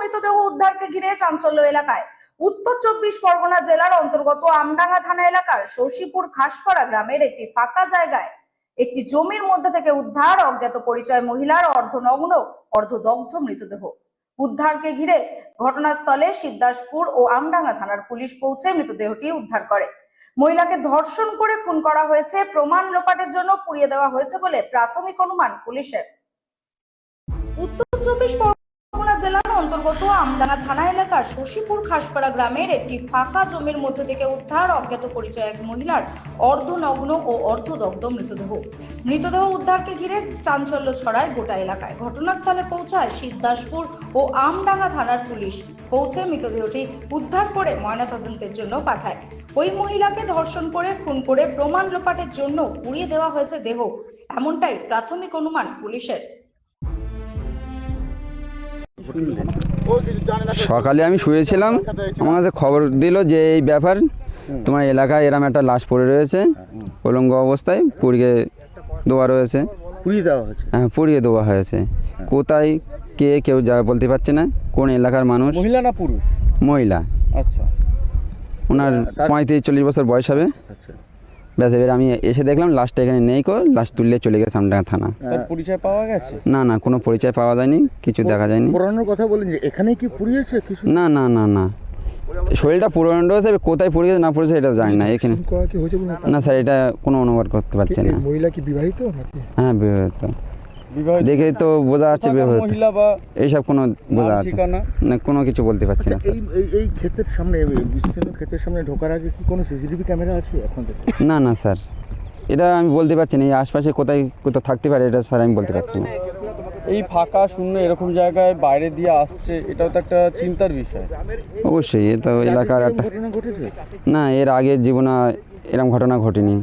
মৃতদেহ উদ্ধারকে ঘিরে চাঞ্চল্য এলাকায়। উত্তর চব্বিশ পরগনা জেলার অন্তর্গত আমডাঙ্গা থানা এলাকার শশীপুর খাসপাড়া গ্রামের একটি ফাঁকা জায়গায় একটি জমির মধ্যে থেকে উদ্ধার, অজ্ঞাত পরিচয় মহিলার অর্ধনগ্ন, অর্ধদগ্ধ মৃতদেহ। উদ্ধারকে ঘিরে ঘটনাস্থলে শিবদাসপুর ও আমডাঙ্গা থানার পুলিশ পৌঁছে মৃতদেহটি উদ্ধার করে। মহিলাকে ধর্ষণ করে খুন করা হয়েছে, প্রমাণ লোপাটের জন্য পুড়িয়ে দেওয়া হয়েছে বলে প্রাথমিক অনুমান পুলিশের। উত্তর চব্বিশ জেলার অন্তর্গত আমডাঙ্গা থানা এলাকার শশীপুর খাসপাড়া গ্রামের একটি ফাঁকা জমির মধ্যে থেকে উদ্ধার অজ্ঞাত পরিচয় এক মহিলার অর্ধনগ্ন ও অর্ধদগ্ধ মৃতদেহ। মৃতদেহ উদ্ধারকে ঘিরে চাঞ্চল্য ছড়ায় গোটা এলাকায়। ঘটনাস্থলে পৌঁছায় শিবদাসপুর ও আমডাঙ্গা থানার পুলিশ। পৌঁছে মৃতদেহটি উদ্ধার করে ময়নাতদন্তের জন্য পাঠায়। ওই মহিলাকে ধর্ষণ করে, খুন করে, প্রমাণ লোপাটের জন্য উড়িয়ে দেওয়া হয়েছে দেহ। এমনটাই প্রাথমিক অনুমান পুলিশের। সকালে আমি শুয়েছিলাম আমার কাছে খবর দিল যে এই ব্যাপার তোমার এলাকায় এরম একটা লাশ পড়ে রয়েছে উলঙ্গ অবস্থায় পুড়িয়ে দেওয়া রয়েছে। পুড়িয়ে দেওয়া হয়েছে? হ্যাঁ পুড়িয়ে দেওয়া হয়েছে। কোথায় কে কেউ যা বলতে পারছে না কোন এলাকার মানুষ। মহিলা না পুরুষ? মহিলা। আচ্ছা। ওনার পঁয়ত্রিশ চল্লিশ বছর বয়স হবে। আচ্ছা। ব্যাস এবার আমি এসে দেখলাম লাস্টে এখানে নেই কো লাস্ট তুললে চলে গেছে আমডাঙ্গা থানা তার পরিচয় পাওয়া গেছে না না কোনো পরিচয় পাওয়া যায়নি কিছু দেখা যায়নি পুরানোর কথা বলেন যে এখানে কি পুড়িয়েছে কিছু না না না না শরীরটা পুরনো হয়েছে কোথায় কোথায় গেছে না পড়েছে এটা জানি না এখানে না স্যার এটা কোনো অনুবাদ করতে পারছি না মহিলা কি বিবাহিত নাকি হ্যাঁ বিবাহিত দেখে তো বোঝা যাচ্ছে বিবাহিত। এইসব কোনো বোঝা যাচ্ছে না। কোনো কিছু বলতে পারছি না আচ্ছা এই ক্ষেতের সামনে বিস্তীর্ণ ক্ষেতের সামনে ঢোকার আগে কি কোনো সিসিটিভি ক্যামেরা আছে আপনাদের না না স্যার এটা আমি বলতে পারছি না এই আশপাশে কোথায় কোথাও থাকতে পারে এটা স্যার আমি বলতে পারছি না। এই ফাঁকা শূন্য এরকম জায়গায় বাইরে দিয়ে আসছে এটাও তো একটা চিন্তার বিষয়। অবশ্যই এ তো এলাকার একটা না এর আগে জীবনে এরকম ঘটনা ঘটেনি।